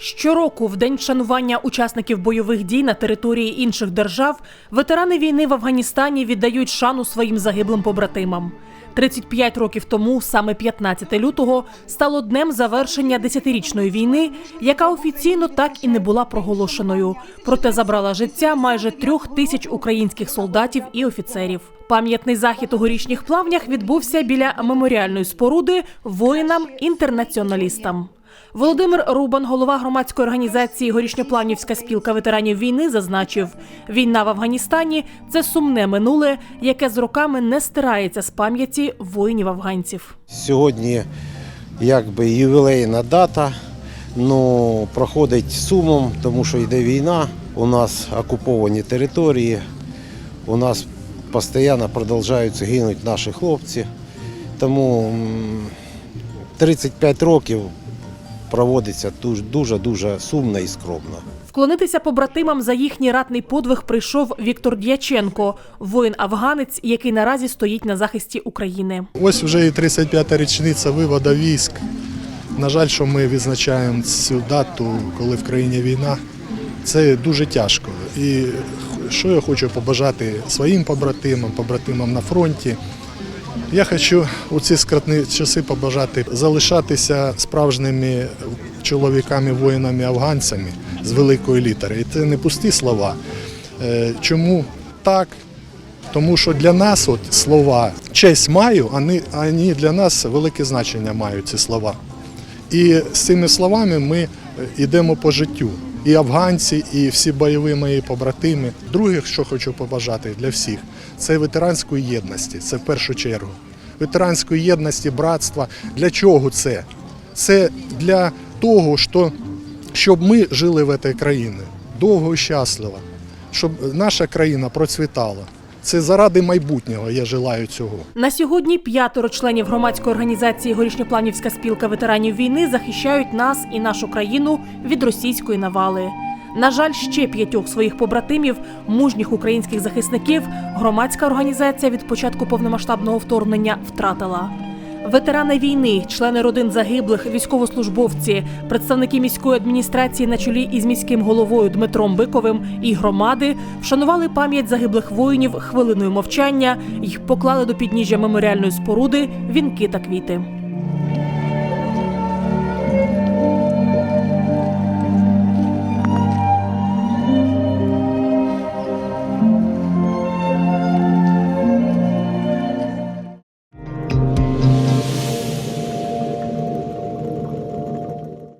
Щороку, в день вшанування учасників бойових дій на території інших держав, ветерани війни в Афганістані віддають шану своїм загиблим побратимам. 35 років тому, саме 15 лютого, стало днем завершення десятирічної війни, яка офіційно так і не була проголошеною. Проте забрала життя майже трьох тисяч українських солдатів і офіцерів. Пам'ятний захід у горішніх плавнях відбувся біля меморіальної споруди воїнам-інтернаціоналістам. Володимир Рубан, голова громадської організації Горішньоплавнівська спілка ветеранів війни, зазначив: війна в Афганістані це сумне минуле, яке з роками не стирається з пам'яті воїнів-афганців. Сьогодні якби ювілейна дата, ну проходить сумом, тому що йде війна. У нас окуповані території, у нас постійно продовжують гинути наші хлопці. Тому м, 35 років проводиться дуже- дуже-дуже сумно і скромно. Вклонитися побратимам за їхній ратний подвиг прийшов Віктор Дяченко, воїн-афганець, який наразі стоїть на захисті України. Ось вже і 35-та річниця виводу військ. На жаль, що ми відзначаємо цю дату, коли в країні війна. Це дуже тяжко. І що я хочу побажати своїм побратимам, побратимам на фронті. Я хочу у ці скрутні часи побажати залишатися справжніми чоловіками, воїнами, афганцями з великої літери. І це не пусті слова. Е, Чому так? Тому що для нас от слова честь маю, а вони для нас велике значення мають ці слова. І з цими словами ми е, йдемо по життю. І афганці, і всі бойові мої побратими. Друге, що хочу побажати для всіх, це ветеранської єдності. Це в першу чергу. Ветеранської єдності, братства. Для чого це? Це для того, що, щоб ми жили в цій країні довго і щасливо, щоб наша країна процвітала. Це заради майбутнього я желаю цього. На сьогодні п'ятеро членів громадської організації Горішньопланівська спілка ветеранів війни захищають нас і нашу країну від російської навали. На жаль, ще п'ятьох своїх побратимів, мужніх українських захисників, громадська організація від початку повномасштабного вторгнення втратила. Ветерани війни, члени родин загиблих, військовослужбовці, представники міської адміністрації на чолі із міським головою Дмитром Биковим і громади вшанували пам'ять загиблих воїнів хвилиною мовчання й поклали до підніжжя меморіальної споруди вінки та квіти.